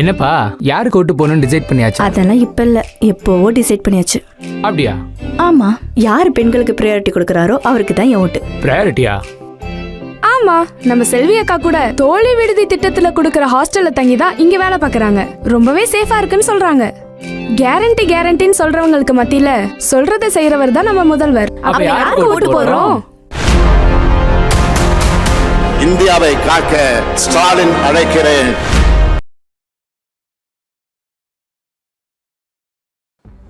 என்னப்பா யாருக்கு ஓட்டு போகணும்னு டிசைட் பண்ணியாச்சா? அதெல்லாம் இப்ப இல்ல. எப்போவோ டிசைட் பண்ணியாச்சு. அப்படியா? ஆமா யார் பெண்களுக்கு ப்ரையாரிட்டி கொடுக்கறாரோ அவருக்கு தான் என் ஓட்டு. ப்ரையாரிட்டியா ஆமா நம்ம செல்வி அக்கா கூட தோழி விடுதி திட்டத்துல கொடுக்கற ஹாஸ்டல்ல தங்கி தான் இங்க வேலை பார்க்கறாங்க. ரொம்பவே சேஃபா இருக்குன்னு சொல்றாங்க. கேரண்டி கேரண்டின்னு சொல்றவங்களுக்கு மத்தியில சொல்றதை செய்யறவர் தான் நம்ம முதல்வர். அப்ப யாருக்கு ஓட்டு போடுறோம்? இந்தியாவை காக்க ஸ்டாலின் அழைக்கிறேன்.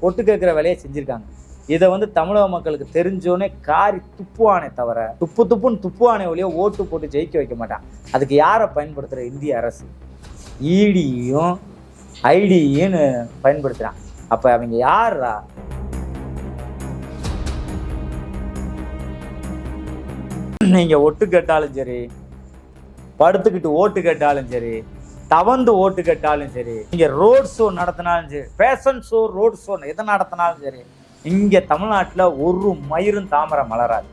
ஒட்டு கேட்குற வேலையை செஞ்சுருக்காங்க. இதை வந்து தமிழக மக்களுக்கு தெரிஞ்சோன்னே காரி துப்புவானே தவிர துப்பு துப்புன்னு துப்புவானே ஒழிய ஓட்டு போட்டு ஜெயிக்க வைக்க மாட்டான். அதுக்கு யாரை பயன்படுத்துகிற இந்திய அரசு? ஈடியும் ஐடியும்னு பயன்படுத்துகிறான் அப்போ அவங்க யாரா நீங்கள் ஒட்டு கேட்டாலும் சரி படுத்துக்கிட்டு ஓட்டு கேட்டாலும் சரி தவந்து ஓட்டு கேட்டாலும் சரி இங்கே ரோட் ஷோ நடத்தினாலும் சரி ஃபேஷன் ஷோ ரோட் ஷோ எதை நடத்தினாலும் சரி இங்கே தமிழ்நாட்டில் ஒரு மயிரும் தாமரை மலராது.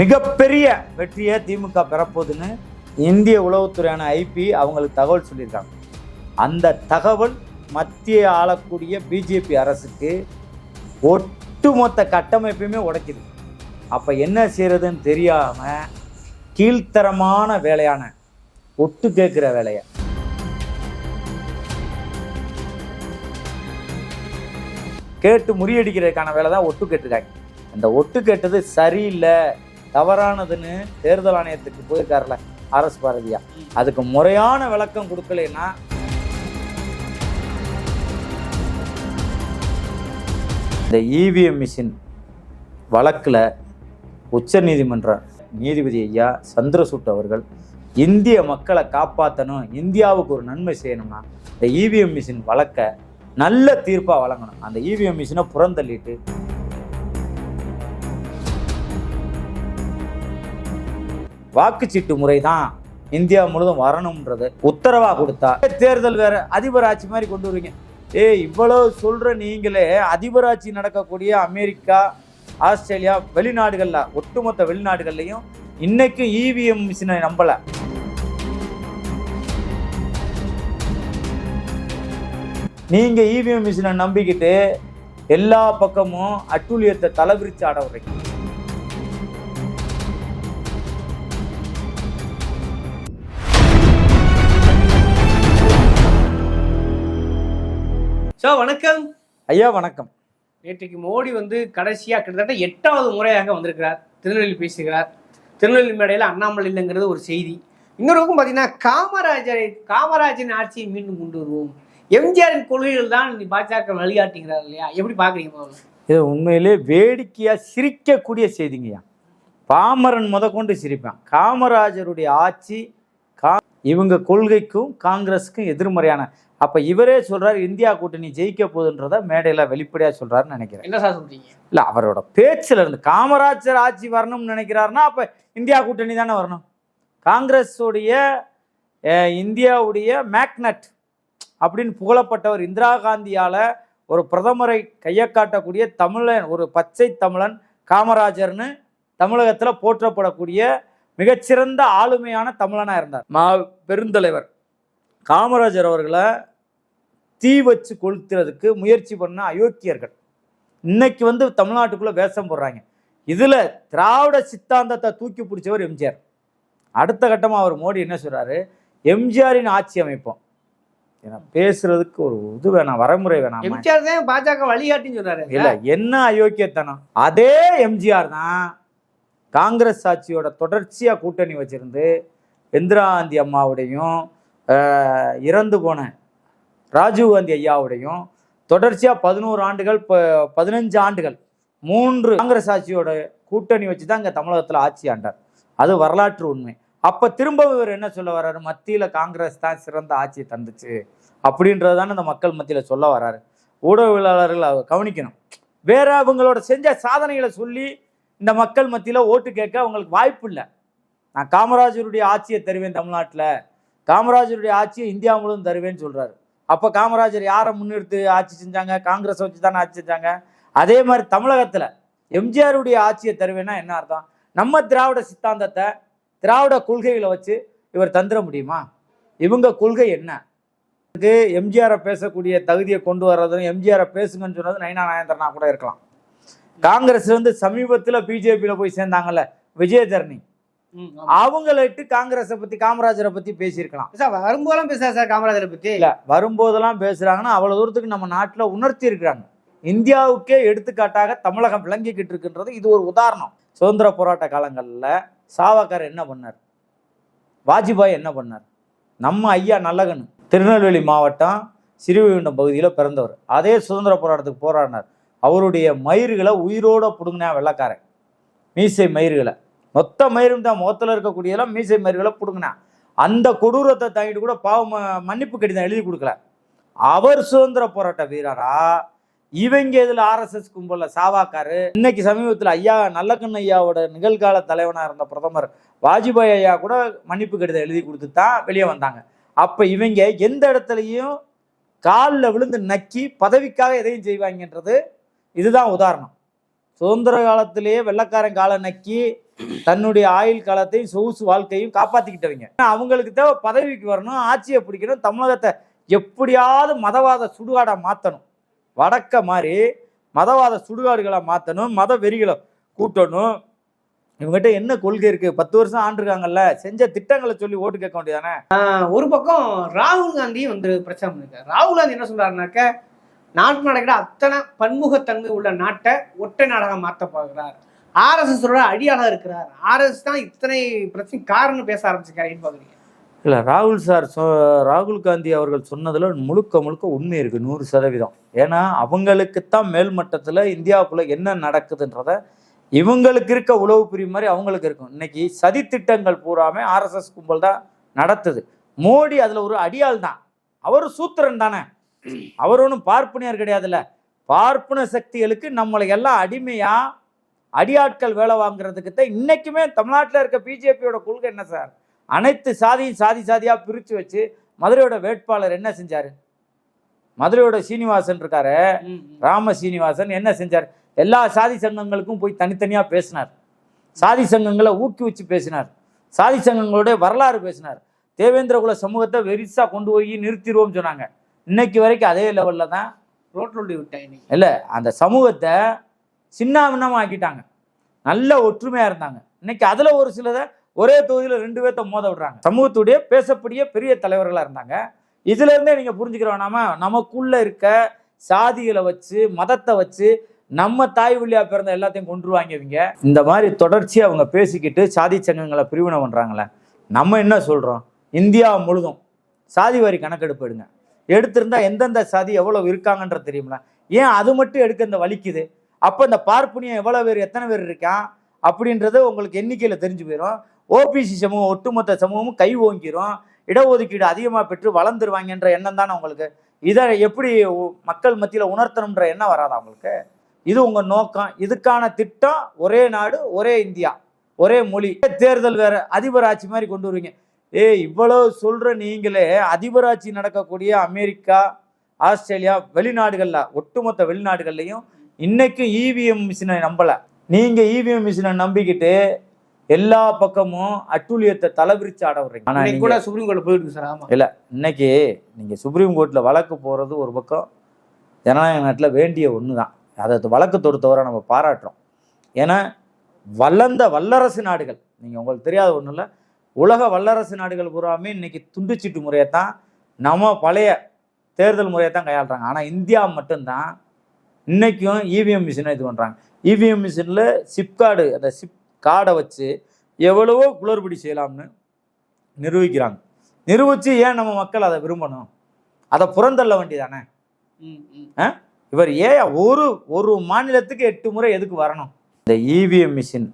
மிகப்பெரிய வெற்றியை திமுக பெறப்போகுதுன்னு இந்திய உளவுத்துறையான ஐபி அவங்களுக்கு தகவல் சொல்லியிருக்காங்க. அந்த தகவல் மத்திய ஆளக்கூடிய பிஜேபி அரசுக்கு ஒட்டுமொத்த கட்டமைப்பையுமே உடைக்குது. அப்போ என்ன செய்கிறதுன்னு தெரியாமல் கீழ்த்தரமான வேலையான ஒட்டு கேட்குற வேலையை. கேட்டு முறியடிக்கிறதுக்கான வேலை தான் ஒட்டு கேட்டிருக்காங்க. அந்த ஒட்டு கேட்டது சரியில்லை தவறானதுன்னு தேர்தல் ஆணையத்துக்கு போயிருக்காருல அரசு பாரதியா. அதுக்கு முறையான விளக்கம் கொடுக்கலன்னா இந்த இவிஎம் மிஷின் வழக்கில் உச்ச நீதிமன்ற நீதிபதி ஐயா சந்திரசூட் அவர்கள் இந்திய மக்களை காப்பாற்றணும் இந்தியாவுக்கு ஒரு நன்மை செய்யணும்னா இந்த இவிஎம் மிஷின் வழக்கை நல்ல தீர்ப்பாக வழங்கணும். அந்த இவிஎம் மிஷினை புறந்தள்ளிட்டு வாக்குச்சீட்டு முறை தான் இந்தியா முழுதும் வரணும்ன்றது உத்தரவா கொடுத்தா தேர்தல் வேற அதிபர் ஆட்சி மாதிரி கொண்டு வருவீங்க. ஏய் இவ்வளவு சொல்ற நீங்களே அதிபராட்சி நடக்கக்கூடிய அமெரிக்கா ஆஸ்திரேலியா வெளிநாடுகள்ல ஒட்டுமொத்த வெளிநாடுகள்லையும் இன்னைக்கும் இவிஎம் மிஷினை நம்பல. நீங்க இவிஎம் மிஷினை நம்பிக்கிட்டு எல்லா பக்கமும் அட்டூழியத்தை தலைவிரிச்சு ஆட விடுறீங்க சார் வணக்கம். ஐயா வணக்கம். நேற்றைக்கு மோடி வந்து கடைசியாக கிட்டத்தட்ட எட்டாவது முறையாக வந்திருக்கிறார். திருநெல்வேலி பேசுகிறார். திருநெல்வேலி மேடையில் அண்ணாமலை இல்லைங்கிறது ஒரு செய்தி. இன்னொரு பக்கம் பார்த்தீங்கன்னா காமராஜரை காமராஜரின் ஆட்சியை மீண்டும் கொண்டு வருவோம். எம்ஜிஆரின் கொள்கைகள் தான் நீ பாஜக வழிகாட்டுகிறார் இல்லையா? எப்படி பார்க்குறீங்க இது உண்மையிலே வேடிக்கையாக சிரிக்கக்கூடிய செய்திங்கய்யா. பாமரன் முத கொண்டு சிரிப்பான். காமராஜருடைய ஆட்சி கா இவங்க கொள்கைக்கும் காங்கிரஸுக்கும் எதிர்மறையான அப்ப இவரே சொல்றாரு இந்தியா கூட்டணி ஜெயிக்க போகுதுன்றத மேடையில வெளிப்படையா சொல்றாருன்னு நினைக்கிறேன். என்ன சார் சொல்றீங்க? இல்ல அவரோட பேச்சுல இருந்து காமராஜர் ஆட்சி வரணும்னு நினைக்கிறாருன்னா அப்ப இந்தியா கூட்டணி தானே வரணும். காங்கிரஸுடைய இந்தியாவுடைய மேக்னட் அப்படின்னு புகழப்பட்டவர் இந்திரா காந்தியால ஒரு பிரதமரை கையை காட்டக்கூடிய தமிழன் ஒரு பச்சை தமிழன் காமராஜர்னு தமிழகத்துல போற்றப்படக்கூடிய மிகச்சிறந்த ஆளுமையான தமிழனா இருந்தார். மா பெருந்தலைவர். காமராஜர் அவர்களை தீ வச்சு கொளுத்துறதுக்கு முயற்சி பண்ண அயோக்கியர்கள். இன்னைக்கு வந்து தமிழ்நாட்டுக்குள்ள வேஷம் போடுறாங்க. இதுல திராவிட சித்தாந்தத்தை தூக்கி பிடிச்சவர் எம்ஜிஆர். அடுத்த கட்டமா அவர் மோடி என்ன சொல்றாரு? எம்ஜிஆரின் ஆட்சி அமைப்போம். ஏன்னா பேசுறதுக்கு ஒரு இது வேணாம் வரமுறை வேணாம். எம்ஜிஆர் தான் பாஜக வழிகாட்டின்னு சொன்னாரு இல்ல என்ன அயோக்கியத்தனம்? அதே எம்ஜிஆர் தான் காங்கிரஸ் ஆட்சியோட தொடர்ச்சியா கூட்டணி வச்சிருந்து இந்திரா காந்தி அம்மாவுடையும் இறந்து போன ராஜீவ் காந்தி ஐயாவுடையும் தொடர்ச்சியாக பதினோரு ஆண்டுகள் இப்போ பதினஞ்சு ஆண்டுகள் மூன்று காங்கிரஸ் ஆட்சியோட கூட்டணி வச்சு தான் இங்கே தமிழகத்தில் ஆட்சி ஆண்டார். அது வரலாற்று உண்மை. அப்போ திரும்ப இவர் என்ன சொல்ல வர்றாரு? மத்தியில் காங்கிரஸ் தான் சிறந்த ஆட்சியை தந்துச்சு அப்படின்றது தானே இந்த மக்கள் மத்தியில் சொல்ல வர்றாரு. ஊடகவியலாளர்கள் அதை கவனிக்கணும். வேற அவங்களோட செஞ்ச சாதனைகளை சொல்லி இந்த மக்கள் மத்தியில் ஓட்டு கேட்க அவங்களுக்கு வாய்ப்பு இல்லை. நான் காமராஜருடைய ஆட்சியை தருவேன் தமிழ்நாட்டில். காமராஜருடைய ஆட்சியை இந்தியா முழுவதும் தருவேன்னு சொல்கிறார் அப்போ காமராஜர் யாரை முன்னிறுத்து ஆட்சி செஞ்சாங்க? காங்கிரஸ் வச்சு தானே ஆட்சி செஞ்சாங்க? அதே மாதிரி தமிழகத்தில் எம்ஜிஆருடைய ஆட்சியை தருவேன்னா என்ன அர்த்தம்? நம்ம திராவிட சித்தாந்தத்தை திராவிட கொள்கைகளை வச்சு இவர் தந்துட முடியுமா? இவங்க கொள்கை என்ன? இதுக்கு எம்ஜிஆரை பேசக்கூடிய தகுதியை கொண்டு வர்றதும் எம்ஜிஆரை பேசுங்கன்னு சொன்னது நயனா நாயந்திரனா கூட இருக்கலாம். காங்கிரஸ் வந்து சமீபத்தில் பிஜேபியில் போய் சேர்ந்தாங்கல்ல விஜயதரணி. அவங்களிட்டு காங்கிரஸை பத்தி காமராஜரை பத்தி பேசியிருக்கலாம். சார் வரும்போதெல்லாம் பேசுறா சார் காமராஜரை பத்தி? இல்ல வரும்போதெல்லாம் பேசுறாங்கன்னா அவ்வளவு தூரத்துக்கு நம்ம நாட்டுல உணர்த்தி இருக்கிறாங்க. இந்தியாவுக்கே எடுத்துக்காட்டாக தமிழகம் விளங்கிக்கிட்டு இருக்குன்றது இது ஒரு உதாரணம். சுதந்திர போராட்ட காலங்கள்ல சாவர்கர் என்ன பண்ணார்? வாஜ்பாய் என்ன பண்ணார்? நம்ம ஐயா நல்லகன் திருநெல்வேலி மாவட்டம் சிறுவைகுண்டம் பகுதியில் பிறந்தவர். அதே சுதந்திர போராட்டத்துக்கு போராடினார். அவருடைய மயிர்களை உயிரோட பிடுங்கினா வெள்ளக்காரன். மீசை மயிர்களை. மொத்த மயிரும் தான் முகத்தில் இருக்கக்கூடியதெல்லாம் மீசை மயிர்களை பிடுங்கினா. அந்த கொடூரத்தை தாங்கிட்டு கூட பாவம் மன்னிப்பு கடிதம் எழுதி கொடுக்கல. அவர் சுதந்திர போராட்ட வீரரா? இவங்க இதில் ஆர்எஸ்எஸ் கும்பலில் சாவாக்காரு? இன்னைக்கு சமீபத்தில் ஐயா நல்லக்கண்ண ஐயாவோட நிகழ்கால தலைவனாக இருந்த பிரதமர் வாஜ்பாய் ஐயா கூட மன்னிப்பு கடிதம் எழுதி கொடுத்து தான் வெளியே வந்தாங்க. அப்போ இவங்க எந்த இடத்துலையும் காலில் விழுந்து நக்கி பதவிக்காக எதையும் செய்வாங்கன்றது இதுதான் உதாரணம். சுதந்திர காலத்திலேயே வெள்ளக்காரன் காலை நக்கி தன்னுடைய ஆயுள் காலத்தையும் சொகுசு வாழ்க்கையும் காப்பாத்திக்கிட்டவங்க. அவங்களுக்கு தேவை பதவிக்கு வரணும் ஆட்சியை பிடிக்கணும் தமிழகத்தை எப்படியாவது மதவாத சுடுகாடா மாத்தணும். வடக்க மாதிரி மதவாத சுடுகாடுகளை மாத்தணும் மத வெறிகளை கூட்டணும். இவங்ககிட்ட என்ன கொள்கை இருக்கு? பத்து வருஷம் ஆண்டிருக்காங்கல்ல செஞ்ச திட்டங்களை சொல்லி ஓட்டு கேட்க வேண்டியதானே ஒரு பக்கம் ராகுல் காந்தி வந்து பிரச்சனை பண்ணிருக்காரு. ராகுல் காந்தி என்ன சொல்றாருனாக்க நாட்டு நடக்கிற அத்தனை பன்முகத்தன்மை உள்ள நாட்டை ஒற்றை நாடாக மாற்ற பார்க்கிறார் ஆர்எஸ்எஸோட அடியாளாக இருக்கிறார். ஆர்எஸ் தான் இத்தனை பிரச்சனை காரணம் பேச ஆரம்பிச்சிருக்காரு பார்க்குறீங்க. இல்லை ராகுல் சார் சொ ராகுல் காந்தி அவர்கள் சொன்னதில் முழுக்க முழுக்க உண்மை இருக்குது நூறு சதவீதம். ஏன்னா அவங்களுக்குத்தான் மேல்மட்டத்தில் இந்தியாவுக்குள்ளே என்ன நடக்குதுன்றத இவங்களுக்கு இருக்க உளவு பிரிவு மாதிரி அவங்களுக்கு இருக்கும். இன்னைக்கு சதி திட்டங்கள் பூராமே ஆர்எஸ்எஸ் கும்பல் தான் நடத்துது. மோடி அதில் ஒரு அடியாள் தான். அவர் சூத்திரன் தானே. அவர் ஒன்றும் பார்ப்பனியர் கிடையாதுல்ல. பார்ப்பன சக்திகளுக்கு நம்மளை எல்லாம் அடிமையாக அடியாட்கள் வேலை வாங்குறதுக்கு தான் இன்னைக்குமே தமிழ்நாட்டில் இருக்க பிஜேபியோட கொள்கை என்ன சார்? அனைத்து சாதியும் சாதி சாதியாக பிரித்து வச்சு மதுரையோட வேட்பாளர் என்ன செஞ்சார்? மதுரையோட சீனிவாசன் இருக்காரு. ராம சீனிவாசன் என்ன செஞ்சார்? எல்லா சாதி சங்கங்களுக்கும் போய் தனித்தனியாக பேசினார். சாதி சங்கங்களை ஊக்குவிச்சு பேசினார். சாதி சங்கங்களுடைய வரலாறு பேசினார். தேவேந்திர குல சமூகத்தை வெரிசா கொண்டு போய் நிறுத்திடுவோம்னு சொன்னாங்க. இன்னைக்கு வரைக்கும் அதே லெவலில் தான் ரோட்ல விட்டு விட்டேன் இல்லை அந்த சமூகத்தை சின்னாபின்னமாக ஆக்கிட்டாங்க நல்ல ஒற்றுமையாக இருந்தாங்க. இன்னைக்கு அதில் ஒரு சிலதை ஒரே தொகுதியில் ரெண்டு பேர்த்த மோத விடுறாங்க. சமூகத்துடைய பேசக்கூடிய பெரிய தலைவர்களாக இருந்தாங்க. இதுலேருந்தே நீங்கள் புரிஞ்சுக்கிற வேணாமா நமக்குள்ளே இருக்க சாதிகளை வச்சு மதத்தை வச்சு நம்ம தாய் வழியா பிறந்த எல்லாத்தையும் கொண்டு வாங்கிவிங்க இந்த மாதிரி தொடர்ச்சியாக அவங்க பேசிக்கிட்டு சாதி சங்கங்களை பிரிவினை பண்ணுறாங்களே நம்ம என்ன சொல்கிறோம் இந்தியா முழுதும் சாதி வாரி கணக்கெடுப்பு எடுங்க. எடுத்திருந்தா எந்தெந்த சாதி எவ்வளோ இருக்காங்கன்றது தெரியுமில. ஏன் அது மட்டும் எடுக்க இந்த வலிக்குது? அப்போ இந்த பார்ப்பனியம் எவ்வளோ பேர் எத்தனை பேர் இருக்கான் அப்படின்றது உங்களுக்கு எண்ணிக்கையில் தெரிஞ்சு போயிடும் ஓபிசி சமூகம் ஒட்டுமொத்த சமூகமும் கை ஓங்கிரும். இடஒதுக்கீடு அதிகமாக பெற்று வளர்ந்துருவாங்கன்ற எண்ணம் தானே உங்களுக்கு? இதை எப்படி மக்கள் மத்தியில் உணர்த்தணுன்ற எண்ணம் வராதா உங்களுக்கு? இது உங்கள் நோக்கம். இதுக்கான திட்டம் ஒரே நாடு ஒரே இந்தியா ஒரே மொழி. தேர்தல் வேற அதிபராட்சி மாதிரி கொண்டு வருவீங்க. ஏய் இவ்வளவு சொல்ற நீங்களே அதிபராட்சி நடக்கக்கூடிய அமெரிக்கா ஆஸ்திரேலியா வெளிநாடுகளில் ஒட்டுமொத்த வெளிநாடுகள்லையும் இன்னைக்கும் இவிஎம் மிஷினை நம்பல. நீங்க இவிஎம் மிஷினை நம்பிக்கிட்டு எல்லா பக்கமும் அட்டூழியத்தை தலைவிரிச்சு ஆட விடுறீங்க. ஆனா இன்னைக்கு நீங்க கூட சுப்ரீம் கோர்ட் போயிருக்கு சார் ஆமா. இல்ல இன்னைக்கு நீங்க சுப்ரீம் கோர்ட்ல வழக்கு போறது ஒரு பக்கம் ஜனநாயக நாட்டில் வேண்டிய ஒன்று தான் அதை வழக்கு தொடுத்தவரை நம்ம பாராட்டுறோம். ஏன்னா வளர்ந்த வல்லரசு நாடுகள் நீங்கள் உங்களுக்கு தெரியாத ஒன்றும் இல்லை உலக வல்லரசு நாடுகள் பூராமே இன்னைக்கு துண்டுச்சீட்டு முறையை தான் நம்ம பழைய தேர்தல் முறையை தான் கையாளுறாங்க. ஆனால் இந்தியா மட்டும்தான் இன்னைக்கும் இவிஎம் மிஷினை இது பண்ணுறாங்க இவிஎம் மிஷினில் சிப் கார்டு அந்த சிப் கார்டை வச்சு எவ்வளவோ குளறுபடி செய்யலாம்னு நிரூபிக்கிறாங்க. நிரூபித்து ஏன் நம்ம மக்கள் அதை விரும்பணும்? அதை புறந்தள்ள வேண்டியதானே? ம், ம். இவர் ஏன் ஒரு ஒரு மாநிலத்துக்கு எட்டு முறை எதுக்கு வரணும்? இந்த இவிஎம் மிஷின்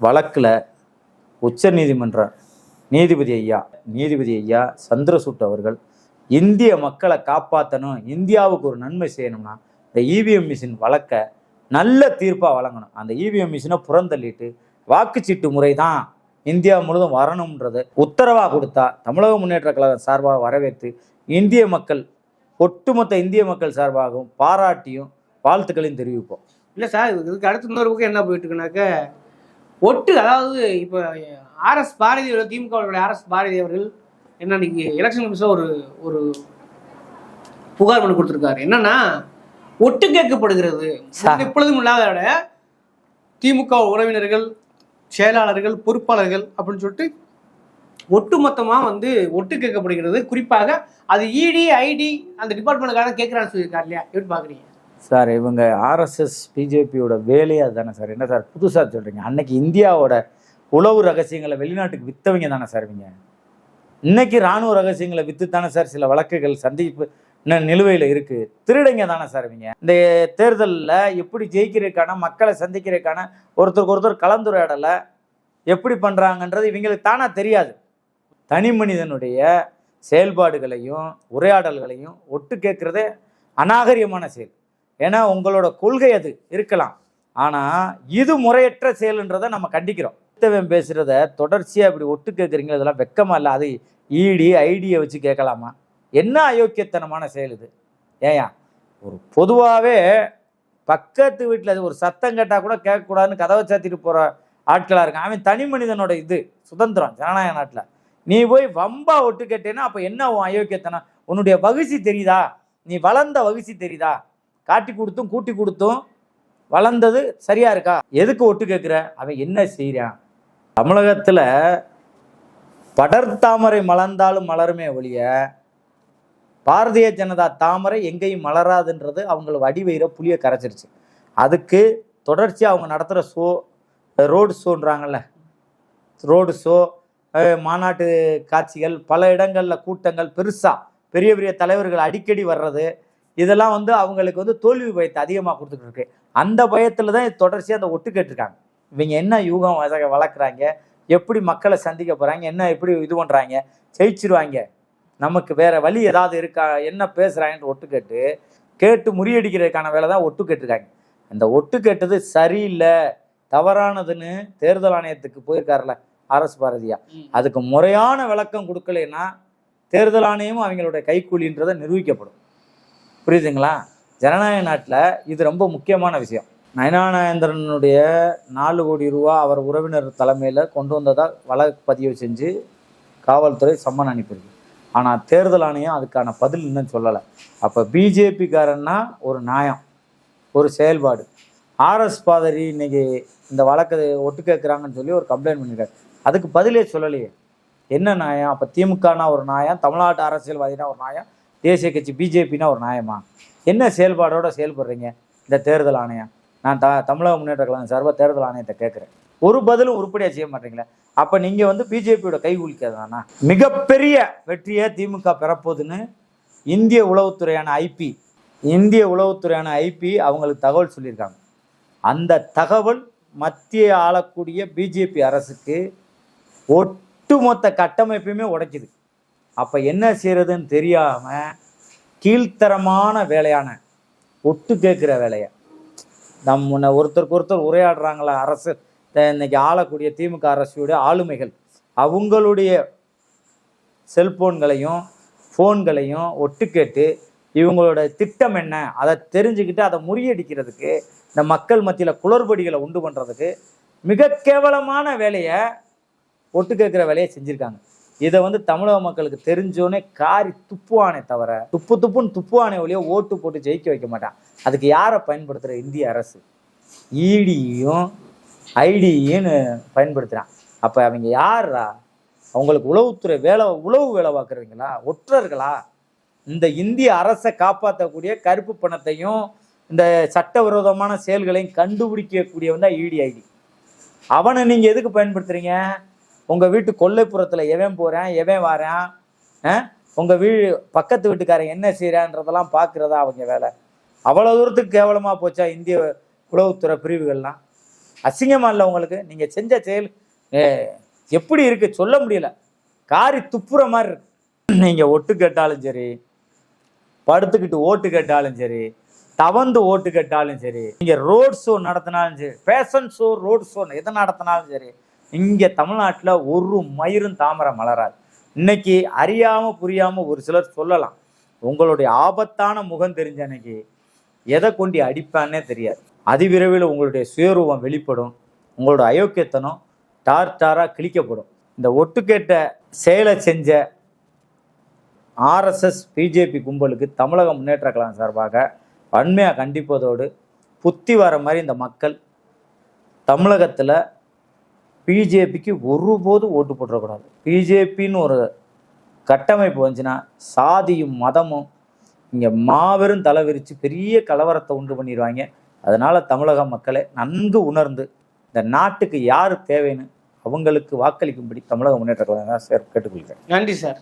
வழக்கில் உச்ச நீதிமன்ற நீதிபதி ஐயா நீதிபதி ஐயா சந்திரசூட் அவர்கள் இந்திய மக்களை காப்பாற்றணும் இந்தியாவுக்கு ஒரு நன்மை செய்யணும்னா இந்த இவிஎம் மிஷின் வழக்கை நல்ல தீர்ப்பாக வழங்கணும். அந்த இவிஎம் மிஷினை புறந்தள்ளிட்டு வாக்குச்சீட்டு முறை தான் இந்தியா முழுவதும் வரணுன்றது உத்தரவாக கொடுத்தா தமிழக முன்னேற்ற கழகம் சார்பாக வரவேற்று இந்திய மக்கள் ஒட்டுமொத்த இந்திய மக்கள் சார்பாகவும் பாராட்டியும் வாழ்த்துக்களையும் தெரிவிப்போம். இல்லை சார் இதுக்கு அடுத்து இன்னொரு பக்கம் என்ன போயிட்டு இருக்குனாக்க ஒட்டு அதாவது இப்போ ஆர்எஸ் பாரதி அவர்கள் திமுக அவர்களுடைய ஆர்எஸ் பாரதி அவர்கள் என்ன இன்னைக்கு எலெக்ஷன் கமிஷன் ஒரு ஒரு புகார் பண்ணி கொடுத்துருக்காரு. என்னன்னா ஒட்டு கேட்கப்படுகிறது. எப்பொழுதும் இல்லாத விட திமுக உறவினர்கள் செயலாளர்கள் பொறுப்பாளர்கள் அப்படின்னு சொல்லிட்டு ஒட்டுமொத்தமா வந்து ஒட்டு கேட்கப்படுகிறது குறிப்பாக அது E இடி ஐடி அந்த டிபார்ட்மெண்ட்டுக்காக கேட்கறான்னு சொல்லியிருக்காரு இல்லையா? எப்படி பாக்குறீங்க சார் இவங்க ஆர்எஸ்எஸ் பிஜேபியோட வேலையே அதுதானே சார். என்ன சார் புதுசாக சொல்கிறீங்க அன்னைக்கு இந்தியாவோட உளவு ரகசியங்களை வெளிநாட்டுக்கு விற்றவங்க தானே சார் இவங்க? இன்னைக்கு இராணுவ ரகசியங்களை விற்று தானே சார் சில வழக்குகள் சந்திப்பு நிலுவையில் இருக்குது திருடங்க தானே சார் இவங்க? இந்த தேர்தலில் எப்படி ஜெயிக்கிறதுக்கான மக்களை சந்திக்கிறதுக்கான ஒருத்தருக்கு ஒருத்தர் கலந்துரையாடலை எப்படி பண்ணுறாங்கன்றது இவங்களுக்கு தானாக தெரியாது. தனி மனிதனுடைய செயல்பாடுகளையும் உரையாடல்களையும் ஒட்டு கேட்குறதே அநாகரியமான செயல். ஏன்னா உங்களோட கொள்கை அது இருக்கலாம். ஆனால் இது முறையற்ற செயல்ன்றதை நம்ம கண்டிக்கிறோம். கிறிஸ்தவன் பேசுகிறத தொடர்ச்சியாக இப்படி ஒட்டு கேட்குறீங்க இதெல்லாம் வெக்கமாக இல்லை. அது ஈடி ஐடியை வச்சு கேட்கலாமா? என்ன அயோக்கியத்தனமான செயல் இது? ஏயா ஒரு பொதுவாகவே பக்கத்து வீட்டில் அது ஒரு சத்தம் கேட்டால் கூட கேட்கக்கூடாதுன்னு கதவை சாத்திட்டு போகிற ஆட்களாக இருக்கான். அவன் தனி மனிதனோட இது சுதந்திரம் ஜனநாயக நாட்டில். நீ போய் வம்பா ஒட்டு கேட்டேன்னா அப்போ என்ன உன் அயோக்கியத்தனம்? உன்னுடைய வகுசி தெரியுதா? நீ வளர்ந்த வகுசி தெரியுதா? காட்டி கொடுத்தும் கூட்டி கொடுத்தும் வளர்ந்தது சரியா இருக்கா? எதுக்கு ஒட்டு கேட்குற அவன் என்ன செய்கிறான் தமிழகத்தில் படர்தாமரை மலர்ந்தாலும் மலருமே ஒழிய பாரதிய ஜனதா தாமரை எங்கேயும் மலராதுன்றது அவங்கள வடிவயிற புளிய கரைச்சிருச்சு. அதுக்கு தொடர்ச்சியாக அவங்க நடத்துகிற ஷோ ரோடு ஷோன்றாங்கல்ல ரோடு ஷோ மாநாட்டு காட்சிகள் பல இடங்களில் கூட்டங்கள் பெருசாக பெரிய பெரிய தலைவர்கள் அடிக்கடி வர்றது இதெல்லாம் வந்து அவங்களுக்கு வந்து தோல்வி பயத்தை அதிகமாக கொடுத்துட்டு இருக்கு அந்த பயத்தில் தான் தொடர்ச்சியாக அந்த ஒட்டு கேட்டிருக்காங்க. இவங்க என்ன யூகம் வளர்க்குறாங்க? எப்படி மக்களை சந்திக்க போகிறாங்க என்ன எப்படி இது பண்ணுறாங்க ஜெயிச்சிருவாங்க? நமக்கு வேற வழி ஏதாவது இருக்கா என்ன பேசுகிறாங்கன்னு ஒட்டு கேட்டு கேட்டு முறியடிக்கிறதுக்கான வேலை தான் ஒட்டு கேட்டிருக்காங்க. அந்த ஒட்டு கேட்டது சரியில்லை தவறானதுன்னு தேர்தல் ஆணையத்துக்கு போயிருக்காருல அரசு பாரதியா. அதுக்கு முறையான விளக்கம் கொடுக்கலைன்னா தேர்தல் ஆணையமும் அவங்களுடைய கைக்கூலின்றதை நிரூபிக்கப்படும். புரியுதுங்களா? ஜனநாயக நாட்டில் இது ரொம்ப முக்கியமான விஷயம். நயனானேந்திரனுடைய நாலு கோடி ரூபா அவர் உறவினர் தலைமையில் கொண்டு வந்ததாக வழக்கு பதிவு செஞ்சு காவல்துறை சம்மன் அனுப்பியிருக்கு. ஆனால் தேர்தல் ஆணையம் அதுக்கான பதில் இன்னும் சொல்லலை. அப்போ பிஜேபிக்காரன்னா ஒரு நியாயம் ஒரு செயல்பாடு. ஆர்எஸ் பாதரி இன்னைக்கு இந்த வழக்கு ஒட்டு கேட்குறாங்கன்னு சொல்லி ஒரு கம்ப்ளைண்ட் பண்ணியிருக்காரு அதுக்கு பதிலே சொல்லலையே. என்ன நியாயம்? அப்போ திமுகனா ஒரு நியாயம் தமிழ்நாட்டு அரசியல்வாதினா ஒரு நியாயம் தேசிய கட்சி பிஜேபினா ஒரு நியாயமா? என்ன செயல்பாடோடு செயல்படுறீங்க இந்த தேர்தல் ஆணையம்? நான் த தமிழக முன்னேற்ற கழகம் சார்பாக தேர்தல் ஆணையத்தை கேட்குறேன். ஒரு பதிலும் உருப்படியாக செய்ய மாட்டீங்களே? அப்போ நீங்கள் வந்து பிஜேபியோட கை குளிக்கிறதானா மிகப்பெரிய வெற்றியை திமுக பெறப்போகுதுன்னு இந்திய உளவுத்துறையான ஐபி இந்திய உளவுத்துறையான ஐபி அவங்களுக்கு தகவல் சொல்லியிருக்காங்க. அந்த தகவல் மத்திய ஆளக்கூடிய பிஜேபி அரசுக்கு ஒட்டுமொத்த கட்டமைப்பையுமே உடைக்குது. அப்போ என்ன செய்யறதுன்னு தெரியாமல் கீழ்த்தரமான வேலையான ஒட்டு கேட்குற வேலையை. நம்ம ஒருத்தருக்கு ஒருத்தர் உரையாடுறாங்களா அரசு. இன்னைக்கு ஆளக்கூடிய திமுக அரசுடைய ஆளுமைகள் அவங்களுடைய செல்போன்களையும் ஃபோன்களையும் ஒட்டு கேட்டு இவங்களோட திட்டம் என்ன அதை தெரிஞ்சுக்கிட்டு அதை முறியடிக்கிறதுக்கு இந்த மக்கள் மத்தியில் குளறுபடிகளை உண்டு பண்ணுறதுக்கு மிக கேவலமான வேலையை ஒட்டு கேட்குற வேலையை செஞ்சுருக்காங்க. இதை வந்து தமிழக மக்களுக்கு தெரிஞ்சோன்னே காரி துப்புவானே தவிர துப்பு துப்புன்னு துப்புவானே ஒழிய ஓட்டு போட்டு ஜெயிக்க வைக்க மாட்டான். அதுக்கு யாரை பயன்படுத்துகிற இந்திய அரசு? ஈடியும் ஐடின்னு பயன்படுத்துகிறான் அப்போ அவங்க யாரா அவங்களுக்கு உளவுத்துறை வேலை உளவு வேலை பார்க்குறவங்களா ஒற்றர்களா? இந்த இந்திய அரசை காப்பாற்றக்கூடிய கருப்பு பணத்தையும் இந்த சட்டவிரோதமான செயல்களையும் கண்டுபிடிக்கக்கூடியவன் தான் இடி ஐடி. அவனை நீங்கள் எதுக்கு பயன்படுத்துகிறீங்க உங்கள் வீட்டு கொல்லைப்புறத்தில் எவன் போகிறான் எவன் வாரான்? உங்கள் வீ பக்கத்து வீட்டுக்காரன் என்ன செய்கிறான்றதெல்லாம் பார்க்குறதா அவங்க வேலை. அவ்வளோ தூரத்துக்கு கேவலமாக போச்சா இந்திய உளவுத்துறை பிரிவுகள்லாம்? அசிங்கமா இல்லை உங்களுக்கு? நீங்கள் செஞ்ச செயல் எப்படி இருக்குது சொல்ல முடியல. காரி துப்புற மாதிரி இருக்கு. நீங்கள் ஒட்டு கேட்டாலும் சரி படுத்துக்கிட்டு ஓட்டு கேட்டாலும் சரி தவந்து ஓட்டு கேட்டாலும் சரி நீங்கள் ரோட் ஷோ நடத்தினாலும் சரி ஃபேஷன் ஷோ ரோட் ஷோ எதை நடத்தினாலும் சரி இங்கே தமிழ்நாட்டில் ஒரு மயிரும் தாமரை மலராது. இன்னைக்கு அறியாமல் புரியாமல் ஒரு சிலர் சொல்லலாம். உங்களுடைய ஆபத்தான முகம் தெரிஞ்ச அன்னைக்கு எதை கொண்டு அடிப்பான்னே தெரியாது. அதிவிரைவில் உங்களுடைய சுயரூபம் வெளிப்படும். உங்களோட அயோக்கியத்தனம் டார் டாராக கிழிக்கப்படும். இந்த ஒட்டுக்கேட்ட செயலை செஞ்ச ஆர்எஸ்எஸ் பிஜேபி கும்பலுக்கு தமிழக முன்னேற்ற கழகம் சார்பாக வன்மையாக கண்டிப்பதோடு புத்தி வர மாதிரி இந்த மக்கள் தமிழகத்தில் பிஜேபிக்கு ஒருபோது ஓட்டு போட்டுறக்கூடாது. பிஜேபின்னு ஒரு கட்டமைப்பு வந்துச்சுன்னா சாதியும் மதமும் இங்கே மாபெரும் தலைவிரித்து பெரிய கலவரத்தை உண்டு பண்ணிடுவாங்க. அதனால் தமிழக மக்களை நன்கு உணர்ந்து இந்த நாட்டுக்கு யார் தேவைன்னு அவங்களுக்கு வாக்களிக்கும்படி தமிழக முன்னேற்ற கழகம் தான் சார் கேட்டுக்கொள்கிறேன். நன்றி சார்.